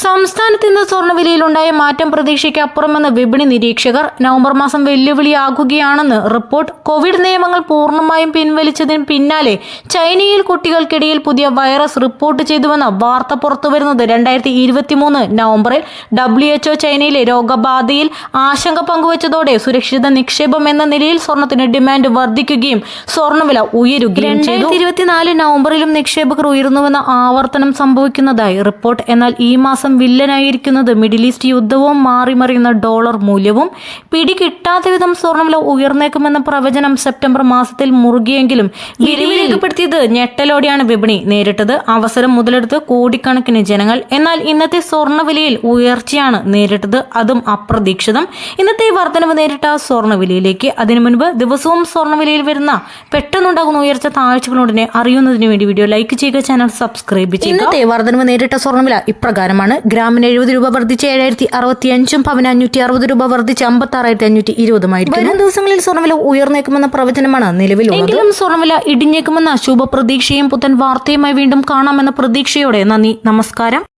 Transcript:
സംസ്ഥാനത്ത് ഇന്ന് സ്വർണവിലയിലുണ്ടായ മാറ്റം പ്രതീക്ഷയ്ക്ക് അപ്പുറമെന്ന് വിപണി നിരീക്ഷകർ നവംബർ മാസം വെല്ലുവിളിയാകുകയാണെന്ന് റിപ്പോർട്ട് കോവിഡ് നിയമങ്ങൾ പൂർണമായും പിൻവലിച്ചതിന് പിന്നാലെ ചൈനയിൽ കുട്ടികൾക്കിടയിൽ പുതിയ വൈറസ് റിപ്പോർട്ട് ചെയ്തുവെന്ന വാർത്ത പുറത്തുവരുന്നത് രണ്ടായിരത്തി ഇരുപത്തിമൂന്ന് നവംബറിൽ ഡബ്ല്യു എച്ച്ഒ ചൈനയിലെ രോഗബാധയിൽ ആശങ്ക പങ്കുവച്ചതോടെ സുരക്ഷിത നിക്ഷേപം എന്ന നിലയിൽ സ്വർണത്തിന് ഡിമാൻഡ് വർദ്ധിക്കുകയും സ്വർണവില ഉയരുകയും ചെയ്തു. ഇരുപത്തിനാല് നവംബറിലും നിക്ഷേപകർ ഉയർന്നുവെന്ന ആവർത്തനം സംഭവിക്കുന്നതായി റിപ്പോർട്ട്. എന്നാൽ ഈ മാസം വില്ലനായിരിക്കുന്നത് മിഡിൽ ഈസ്റ്റ് യുദ്ധവും മാറിമറിയുന്ന ഡോളർ മൂല്യവും പിടികിട്ടാത്ത വിധം സ്വർണവില ഉയർന്നേക്കുമെന്ന പ്രവചനം സെപ്റ്റംബർ മാസത്തിൽ മുറുകിയെങ്കിലും വിലയിൽ രേഖപ്പെടുത്തിയത് ഞെട്ടലോടെയാണ് വിപണി നേരിട്ടത്. അവസരം മുതലെടുത്ത് കോടിക്കണക്കിന് ജനങ്ങൾ എന്നാൽ ഇന്നത്തെ സ്വർണവിലയിൽ ഉയർച്ചയാണ് നേരിട്ടത്. അതും അപ്രതീക്ഷിതം. ഇന്നത്തെ വർധനവ് നേരിട്ട സ്വർണവിലയിലേക്ക് അതിനു മുൻപ് ദിവസവും സ്വർണവിലയിൽ വരുന്ന പെട്ടെന്നുണ്ടാകുന്ന ഉയർച്ച താഴ്ചകളുടനെ അറിയുന്നതിന് വേണ്ടി വീഡിയോ ലൈക്ക് ചെയ്യുക ചാനൽ സബ്സ്ക്രൈബ് ചെയ്യുക. ഇന്നത്തെ വർധനവ് നേരിട്ട സ്വർണവില ഇപ്രകാരമാണ്. ഗ്രാമിന് എഴുപത് രൂപ വർദ്ധിച്ച് ഏഴായിരത്തി അറുപത്തി അഞ്ചും പവന് അഞ്ഞൂറ്റി അറുപത് രൂപ വർദ്ധിച്ച് അമ്പത്തി ആറായിരത്തി അഞ്ഞൂറ്റി ഇരുപതുമായിരിക്കും വരും ദിവസങ്ങളിൽ സ്വർണവില ഉയർന്നേക്കുമെന്ന പ്രവചനമാണ് നിലവിലുള്ളത്. എങ്കിലും സ്വർണവില ഇടിഞ്ഞേക്കുമെന്ന ശുഭ പ്രതീക്ഷയും പുത്തൻ വാർത്തയുമായി വീണ്ടും കാണാമെന്ന പ്രതീക്ഷയോടെ നന്ദി നമസ്കാരം.